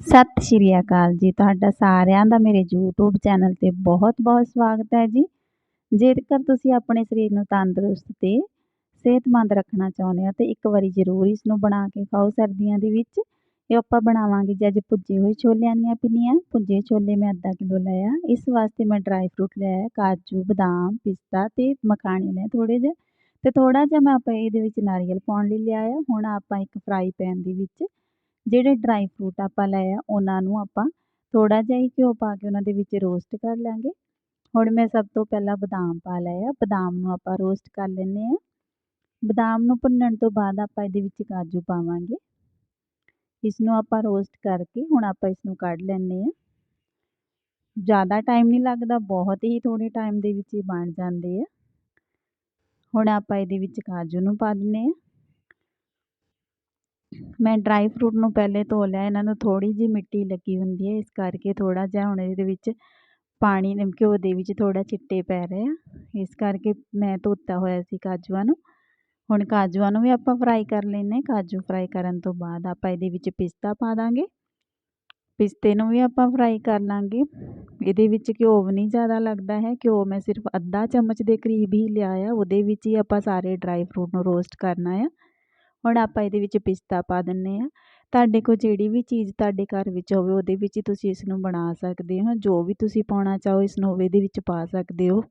ਸਤਿ ਸ਼੍ਰੀ ਅਕਾਲ ਜੀ। ਤੁਹਾਡਾ ਸਾਰਿਆਂ ਦਾ ਮੇਰੇ YouTube ਚੈਨਲ ਤੇ ਬਹੁਤ-ਬਹੁਤ ਸਵਾਗਤ ਹੈ ਜੀ। ਜੇਕਰ ਤੁਸੀਂ ਆਪਣੇ ਸਰੀਰ ਨੂੰ ਤੰਦਰੁਸਤ ਤੇ ਸਿਹਤਮੰਦ ਰੱਖਣਾ ਚਾਹੁੰਦੇ ਹੋ, ਤੇ ਇੱਕ ਵਾਰੀ ਜ਼ਰੂਰ ਇਸ ਨੂੰ ਬਣਾ ਕੇ ਖਾਓ ਸਰਦੀਆਂ ਦੇ ਵਿੱਚ। ਇਹ ਆਪਾਂ ਬਣਾਵਾਂਗੇ ਜੀ ਅੱਜ ਭੁੱਜੇ ਹੋਏ ਛੋਲਿਆਂ ਦੀਆਂ ਪਿੰਨੀਆਂ। ਭੁੱਜੇ ਛੋਲੇ ਮੈਂ ਅੱਧਾ ਕਿਲੋ ਲਿਆ। ਇਸ ਵਾਸਤੇ ਮੈਂ ਡਰਾਈ ਫਰੂਟ ਲਿਆ ਕਾਜੂ, ਬਦਾਮ, ਪਿਸਤਾ ਤੇ ਮਖਾਣੇ ਲਏ ਥੋੜੇ ਜਿਹੇ। ਤੇ ਥੋੜਾ ਜਿਹਾ ਮੈਂ ਆਪਾਂ ਇਹਦੇ ਵਿੱਚ ਨਾਰੀਅਲ ਪਾਉਣ ਲਈ ਲਿਆ ਆ। ਹੁਣ ਆਪਾਂ ਇੱਕ ਫਰਾਈ ਪੈਨ ਦੇ ਵਿੱਚ ਜਿਹੜੇ ਡਰਾਈ ਫਰੂਟ ਆਪਾਂ ਲਏ ਆ, ਉਹਨਾਂ ਨੂੰ ਆਪਾਂ ਥੋੜ੍ਹਾ ਜਿਹਾ ਹੀ ਘਿਓ ਪਾ ਕੇ ਉਹਨਾਂ ਦੇ ਵਿੱਚ ਰੋਸਟ ਕਰ ਲਾਂਗੇ। ਹੁਣ ਮੈਂ ਸਭ ਤੋਂ ਪਹਿਲਾਂ ਬਦਾਮ ਪਾ ਲਏ ਆ। ਬਦਾਮ ਨੂੰ ਆਪਾਂ ਰੋਸਟ ਕਰ ਲੈਂਦੇ ਆ ਬਦਾਮ ਨੂੰ ਭੁੰਨਣ ਤੋਂ ਬਾਅਦ ਆਪਾਂ ਇਹਦੇ ਵਿੱਚ ਕਾਜੂ ਪਾਵਾਂਗੇ। ਇਸ ਨੂੰ ਆਪਾਂ ਰੋਸਟ ਕਰਕੇ ਹੁਣ ਆਪਾਂ ਇਸ ਨੂੰ ਕੱਢ ਲੈਂਦੇ ਆ ਜ਼ਿਆਦਾ ਟਾਈਮ ਨਹੀਂ ਲੱਗਦਾ, ਬਹੁਤ ਹੀ ਥੋੜੇ ਟਾਈਮ ਦੇ ਵਿੱਚ ਹੀ ਬਣ ਜਾਂਦੇ ਆ। ਹੁਣ ਆਪਾਂ ਇਹਦੇ ਵਿੱਚ ਕਾਜੂ ਨੂੰ ਪਾ ਦਿੰਨੇ ਆ ਮੈਂ ਡਰਾਈ ਫਰੂਟ ਨੂੰ ਪਹਿਲੇ ਧੋ ਲਿਆ, ਇਹਨਾਂ ਨੂੰ ਥੋੜ੍ਹੀ ਜਿਹੀ ਮਿੱਟੀ ਲੱਗੀ ਹੁੰਦੀ ਹੈ, ਇਸ ਕਰਕੇ ਥੋੜ੍ਹਾ ਜਿਹਾ ਹੁਣ ਇਹਦੇ ਵਿੱਚ ਪਾਣੀ ਘਿਓ ਦੇ ਵਿੱਚ ਥੋੜ੍ਹਾ ਚਿੱਟੇ ਪੈ ਰਹੇ ਆ, ਇਸ ਕਰਕੇ ਮੈਂ ਧੋਤਾ ਹੋਇਆ ਸੀ ਕਾਜੂਆਂ ਨੂੰ। ਹੁਣ ਕਾਜੂਆਂ ਨੂੰ ਵੀ ਆਪਾਂ ਫਰਾਈ ਕਰ ਲੈਨੇ ਕਾਜੂ ਫਰਾਈ ਕਰਨ ਤੋਂ ਬਾਅਦ ਆਪਾਂ ਇਹਦੇ ਵਿੱਚ ਪਿਸਤਾ ਪਾ ਦਾਂਗੇ। ਪਿਸਤੇ ਨੂੰ ਵੀ ਆਪਾਂ ਫਰਾਈ ਕਰ ਲਾਂਗੇ। ਇਹਦੇ ਵਿੱਚ ਘਿਓ ਵੀ ਨਹੀਂ ਜ਼ਿਆਦਾ ਲੱਗਦਾ ਹੈ, ਘਿਓ ਮੈਂ ਸਿਰਫ ਅੱਧਾ ਚਮਚ ਦੇ ਕਰੀਬ ਹੀ ਲਿਆ ਆ, ਉਹਦੇ ਵਿੱਚ ਹੀ ਆਪਾਂ ਸਾਰੇ ਡਰਾਈ ਫਰੂਟ ਨੂੰ ਰੋਸਟ ਕਰਨਾ ਆ। ਹੁਣ ਆਪਾਂ ਇਹਦੇ ਵਿੱਚ ਪਿਸਤਾ ਪਾ ਦਿੰਦੇ ਹਾਂ। ਤੁਹਾਡੇ ਕੋਲ ਜਿਹੜੀ ਵੀ ਚੀਜ਼ ਤੁਹਾਡੇ ਘਰ ਵਿੱਚ ਹੋਵੇ, ਉਹਦੇ ਵਿੱਚ ਹੀ ਤੁਸੀਂ ਇਸ ਨੂੰ ਬਣਾ ਸਕਦੇ ਹੋ। ਜੋ ਵੀ ਤੁਸੀਂ ਪਾਉਣਾ ਚਾਹੋ, ਇਸ ਨੂੰ ਇਹਦੇ ਵਿੱਚ ਪਾ ਸਕਦੇ ਹੋ।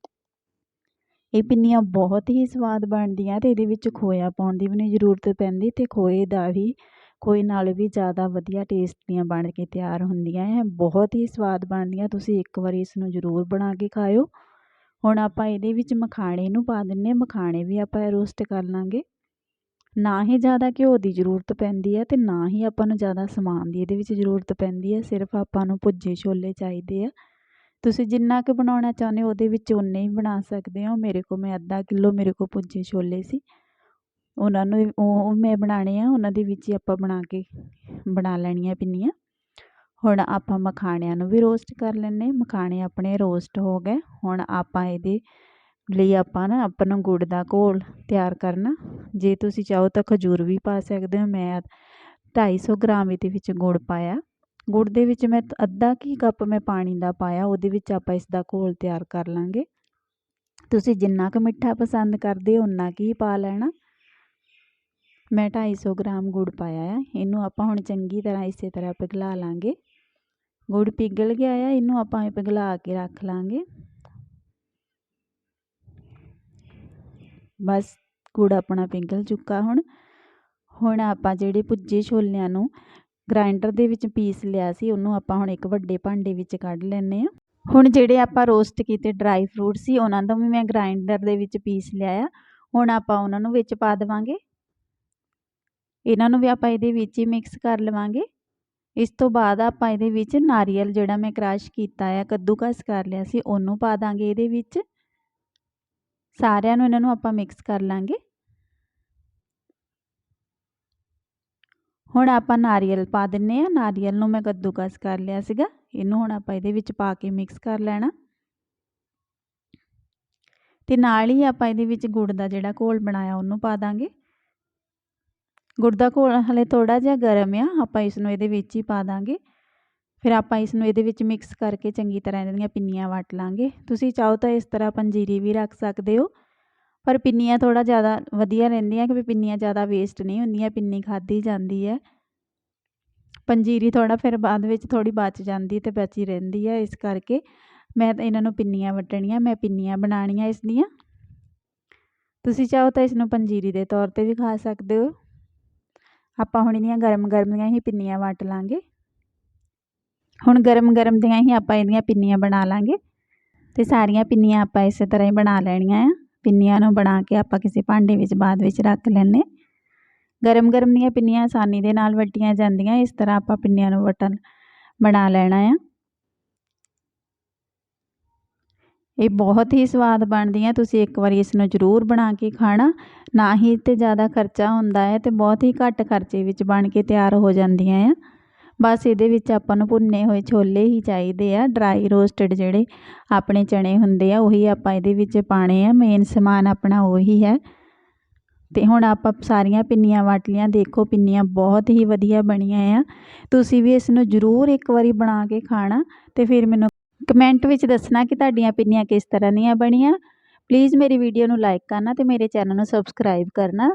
ਇਹ ਪਿੰਨੀਆਂ ਬਹੁਤ ਹੀ ਸਵਾਦ ਬਣਦੀਆਂ ਅਤੇ ਇਹਦੇ ਵਿੱਚ ਖੋਇਆ ਪਾਉਣ ਦੀ ਵੀ ਨਹੀਂ ਜ਼ਰੂਰਤ ਪੈਂਦੀ ਅਤੇ ਖੋਏ ਦਾ ਵੀ, ਖੋਏ ਨਾਲ ਵੀ ਜ਼ਿਆਦਾ ਵਧੀਆ ਟੇਸਟ ਦੀਆਂ ਬਣ ਕੇ ਤਿਆਰ ਹੁੰਦੀਆਂ ਹੈ ਬਹੁਤ ਹੀ ਸਵਾਦ ਬਣਦੀਆਂ, ਤੁਸੀਂ ਇੱਕ ਵਾਰੀ ਇਸ ਨੂੰ ਜ਼ਰੂਰ ਬਣਾ ਕੇ ਖਾਇਓ। ਹੁਣ ਆਪਾਂ ਇਹਦੇ ਵਿੱਚ ਮਖਾਣੇ ਨੂੰ ਪਾ ਦਿੰਨੇ ਮਖਾਣੇ ਵੀ ਆਪਾਂ ਰੋਸਟ ਕਰ ਲਾਂਗੇ। ਨਾ ਹੀ ਜ਼ਿਆਦਾ ਘਿਓ ਦੀ ਜ਼ਰੂਰਤ ਪੈਂਦੀ ਹੈ ਅਤੇ ਨਾ ਹੀ ਆਪਾਂ ਨੂੰ ਜ਼ਿਆਦਾ ਸਮਾਨ ਦੀ ਇਹਦੇ ਵਿੱਚ ਜ਼ਰੂਰਤ ਪੈਂਦੀ ਹੈ, ਸਿਰਫ ਆਪਾਂ ਨੂੰ ਭੁੱਜੇ ਛੋਲੇ ਚਾਹੀਦੇ ਆ। ਤੁਸੀਂ ਜਿੰਨਾ ਕੁ ਬਣਾਉਣਾ ਚਾਹੁੰਦੇ ਹੋ ਉਹਦੇ ਵਿੱਚ ਉਨੇ ਹੀ ਬਣਾ ਸਕਦੇ ਹੋ। ਮੇਰੇ ਕੋਲ ਮੈਂ ਅੱਧਾ ਕਿਲੋ ਮੇਰੇ ਕੋਲ ਭੁੱਜੇ ਛੋਲੇ ਸੀ। ਉਹਨਾਂ ਨੂੰ ਉਹ ਮੈਂ ਬਣਾਉਣੇ ਆ, ਉਹਨਾਂ ਦੇ ਵਿੱਚ ਹੀ ਆਪਾਂ ਬਣਾ ਕੇ ਬਣਾ ਲੈਣੀਆਂ ਪਿੰਨੀਆਂ। ਹੁਣ ਆਪਾਂ ਮਖਾਣਿਆਂ ਨੂੰ ਵੀ ਰੋਸਟ ਕਰ ਲੈਣੇ ਮਖਾਣੇ ਆਪਣੇ ਰੋਸਟ ਹੋ ਗਏ। ਹੁਣ ਆਪਾਂ ਇਹਦੇ ਲਈ ਆਪਾਂ ਨਾ ਆਪਾਂ ਨੂੰ ਗੁੜ ਦਾ ਘੋਲ ਤਿਆਰ ਕਰਨਾ। ਜੇ ਤੁਸੀਂ ਚਾਹੋ ਤਾਂ ਖਜੂਰ ਵੀ ਪਾ ਸਕਦੇ ਹੋ। ਮੈਂ ਢਾਈ ਸੌ ਗ੍ਰਾਮ ਇਹਦੇ ਵਿੱਚ ਗੁੜ ਪਾਇਆ। ਗੁੜ ਦੇ ਵਿੱਚ ਮੈਂ ਅੱਧਾ ਕੀ ਕੱਪ ਮੈਂ ਪਾਣੀ ਦਾ ਪਾਇਆ। ਉਹਦੇ ਵਿੱਚ ਆਪਾਂ ਇਸ ਦਾ ਘੋਲ ਤਿਆਰ ਕਰ ਲਾਂਗੇ। ਤੁਸੀਂ ਜਿੰਨਾ ਕੁ ਮਿੱਠਾ ਪਸੰਦ ਕਰਦੇ ਹੋ ਉਨਾ ਹੀ ਪਾ ਲੈਣਾ। ਮੈਂ 250 ਗ੍ਰਾਮ ਗੁੜ ਪਾਇਆ ਆ। ਇਹਨੂੰ ਆਪਾਂ ਹੁਣ ਚੰਗੀ ਤਰ੍ਹਾਂ ਇਸੇ ਤਰ੍ਹਾਂ ਪਿਘਲਾ ਲਾਂਗੇ। ਗੁੜ ਪਿਘਲ ਗਿਆ ਆ। ਇਹਨੂੰ ਆਪਾਂ ਪਿਘਲਾ ਕੇ ਰੱਖ ਲਾਂਗੇ। ਬਸ ਗੁੜ ਆਪਣਾ ਪਿਘਲ ਚੁੱਕਾ ਹੁਣ। ਹੁਣ ਆਪਾਂ ਜਿਹੜੇ ਭੁੱਜੇ ਛੋਲਿਆਂ ਨੂੰ ਗ੍ਰਾਈਂਡਰ ਦੇ ਵਿੱਚ ਪੀਸ ਲਿਆ ਸੀ, ਉਹਨੂੰ ਆਪਾਂ ਹੁਣ ਇੱਕ ਵੱਡੇ ਭਾਂਡੇ ਵਿੱਚ ਕੱਢ ਲੈਨੇ ਆ ਹੁਣ ਜਿਹੜੇ ਆਪਾਂ ਰੋਸਟ ਕੀਤੇ ਡਰਾਈ ਫਰੂਟ ਸੀ, ਉਹਨਾਂ ਦਾ ਵੀ ਮੈਂ ਗ੍ਰਾਈਂਡਰ ਦੇ ਵਿੱਚ ਪੀਸ ਲਿਆ ਆ। ਹੁਣ ਆਪਾਂ ਉਹਨਾਂ ਨੂੰ ਵਿੱਚ ਪਾ ਦੇਵਾਂਗੇ। ਇਹਨਾਂ ਨੂੰ ਵੀ ਆਪਾਂ ਇਹਦੇ ਵਿੱਚ ਹੀ ਮਿਕਸ ਕਰ ਲਵਾਂਗੇ। ਇਸ ਤੋਂ ਬਾਅਦ ਆਪਾਂ ਇਹਦੇ ਵਿੱਚ ਨਾਰੀਅਲ ਜਿਹੜਾ ਮੈਂ ਕ੍ਰਸ਼ ਕੀਤਾ ਆ, ਕੱਦੂਕਸ ਕਰ ਲਿਆ ਸੀ, ਉਹਨੂੰ ਪਾ ਦਾਂਗੇ ਇਹਦੇ ਵਿੱਚ। ਸਾਰਿਆਂ ਨੂੰ ਇਹਨਾਂ ਨੂੰ ਆਪਾਂ ਮਿਕਸ ਕਰ ਲਾਂਗੇ। ਹੁਣ ਆਪਾਂ ਨਾਰੀਅਲ ਪਾ ਦਿੰਨੇ ਆ। ਨਾਰੀਅਲ ਨੂੰ ਮੈਂ ਕੱਦੂਕਸ ਕਰ ਲਿਆ ਸੀਗਾ। ਇਹਨੂੰ ਹੁਣ ਆਪਾਂ ਇਹਦੇ ਵਿੱਚ ਪਾ ਕੇ ਮਿਕਸ ਕਰ ਲੈਣਾ। ਤੇ ਨਾਲ ਹੀ ਆਪਾਂ ਇਹਦੇ ਵਿੱਚ ਗੁੜ ਦਾ ਜਿਹੜਾ ਘੋਲ ਬਣਾਇਆ ਉਹਨੂੰ ਪਾ ਦਾਂਗੇ। ਗੁੜ ਦਾ ਘੋਲ ਹਲੇ ਥੋੜਾ ਜਿਹਾ ਗਰਮ ਆ। ਆਪਾਂ ਇਸ ਨੂੰ ਇਹਦੇ ਵਿੱਚ ਹੀ ਪਾ ਦਾਂਗੇ। ਫਿਰ ਆਪਾਂ ਇਸ ਨੂੰ ਇਹਦੇ ਵਿੱਚ ਮਿਕਸ ਕਰਕੇ ਚੰਗੀ ਤਰ੍ਹਾਂ ਇਹਨਾਂ ਦੀਆਂ ਪਿੰਨੀਆਂ ਵੱਟ ਲਾਂਗੇ। ਤੁਸੀਂ ਚਾਹੋ ਤਾਂ ਇਸ ਤਰ੍ਹਾਂ ਪੰਜੀਰੀ ਵੀ ਰੱਖ ਸਕਦੇ ਹੋ। ਪਰ ਪਿੰਨੀਆਂ ਥੋੜਾ ਜ਼ਿਆਦਾ ਵਧੀਆ ਰਹਿੰਦੀਆਂ ਕਿਉਂਕਿ ਪਿੰਨੀਆਂ ਜ਼ਿਆਦਾ ਵੇਸਟ ਨਹੀਂ ਹੁੰਦੀਆਂ, ਪਿੰਨੀ ਖਾਧੀ ਜਾਂਦੀ ਹੈ। ਪੰਜੀਰੀ ਥੋੜਾ ਫਿਰ ਬਾਅਦ ਵਿੱਚ ਥੋੜੀ ਬਚ ਜਾਂਦੀ ਤੇ ਬਚੀ ਰਹਿੰਦੀ ਹੈ, ਇਸ ਕਰਕੇ ਮੈਂ ਤਾਂ ਇਹਨਾਂ ਨੂੰ ਪਿੰਨੀਆਂ ਵੱਟਣੀਆਂ, ਮੈਂ ਪਿੰਨੀਆਂ ਬਣਾਉਣੀਆਂ ਇਸ ਦੀਆਂ। ਤੁਸੀਂ ਚਾਹੋ ਤਾਂ ਇਸ ਨੂੰ ਪੰਜੀਰੀ ਦੇ ਤੌਰ ਤੇ ਵੀ ਖਾ ਸਕਦੇ ਹੋ। ਆਪਾਂ ਹੁਣ ਇਹਦੀਆਂ ਗਰਮ ਗਰਮ ਦੀਆਂ ਹੀ ਪਿੰਨੀਆਂ ਵੱਟ ਲਾਂਗੇ। ਹੁਣ ਗਰਮ ਗਰਮ ਦੀਆਂ ਹੀ ਆਪਾਂ ਇਹਦੀਆਂ ਪਿੰਨੀਆਂ ਬਣਾ ਲਾਂਗੇ। ਤੇ ਸਾਰੀਆਂ ਪਿੰਨੀਆਂ ਆਪਾਂ ਇਸੇ ਤਰ੍ਹਾਂ ਹੀ ਬਣਾ ਲੈਣੀਆਂ ਆ। ਪਿੰਨੀਆਂ ਨੂੰ ਬਣਾ ਕੇ ਆਪਾਂ ਕਿਸੇ ਭਾਂਡੇ ਵਿੱਚ ਬਾਅਦ ਵਿੱਚ ਰੱਖ ਲੈਣੇ ਗਰਮ ਗਰਮ ਦੀਆਂ ਪਿੰਨੀਆਂ ਆਸਾਨੀ ਦੇ ਨਾਲ ਵਟੀਆਂ ਜਾਂਦੀਆਂ। ਇਸ ਤਰ੍ਹਾਂ ਆਪਾਂ ਪਿੰਨੀਆਂ ਨੂੰ ਵਟਣ ਬਣਾ ਲੈਣਾ ਆ। ਇਹ ਬਹੁਤ ਹੀ ਸਵਾਦ ਬਣਦੀਆਂ। ਤੁਸੀਂ ਇੱਕ ਵਾਰੀ ਇਸ ਨੂੰ ਜ਼ਰੂਰ ਬਣਾ ਕੇ ਖਾਣਾ। ਨਾ ਹੀ ਤੇ ਜ਼ਿਆਦਾ ਖਰਚਾ ਹੁੰਦਾ ਹੈ ਤੇ ਬਹੁਤ ਹੀ ਘੱਟ ਖਰਚੇ ਵਿੱਚ ਬਣ ਕੇ ਤਿਆਰ ਹੋ ਜਾਂਦੀਆਂ ਆ। ਬਸ ਇਹਦੇ ਵਿੱਚ ਆਪਾਂ ਨੂੰ ਭੁੰਨੇ ਹੋਏ ਛੋਲੇ ਹੀ ਚਾਹੀਦੇ ਆ ਡਰਾਈ ਰੋਸਟਡ ਜਿਹੜੇ ਆਪਣੇ ਚਣੇ ਹੁੰਦੇ ਆ, ਉਹੀ ਆਪਾਂ ਇਹਦੇ ਵਿੱਚ ਪਾਣੇ ਆ ਮੇਨ ਸਮਾਨ ਆਪਣਾ ਉਹੀ ਹੈ। ਅਤੇ ਹੁਣ ਆਪਾਂ ਸਾਰੀਆਂ ਪਿੰਨੀਆਂ ਵੱਟ ਲਈਆਂ ਦੇਖੋ ਪਿੰਨੀਆਂ ਬਹੁਤ ਹੀ ਵਧੀਆ ਬਣੀਆਂ ਆ। ਤੁਸੀਂ ਵੀ ਇਸ ਨੂੰ ਜ਼ਰੂਰ ਇੱਕ ਵਾਰੀ ਬਣਾ ਕੇ ਖਾਣਾ ਅਤੇ ਫਿਰ ਮੈਨੂੰ ਕਮੈਂਟ ਵਿੱਚ ਦੱਸਣਾ ਕਿ ਤੁਹਾਡੀਆਂ ਪਿੰਨੀਆਂ ਕਿਸ ਤਰ੍ਹਾਂ ਦੀਆਂ ਬਣੀਆਂ। ਪਲੀਜ਼ ਮੇਰੀ ਵੀਡੀਓ ਨੂੰ ਲਾਈਕ ਕਰਨਾ ਅਤੇ ਮੇਰੇ ਚੈਨਲ ਨੂੰ ਸਬਸਕ੍ਰਾਈਬ ਕਰਨਾ।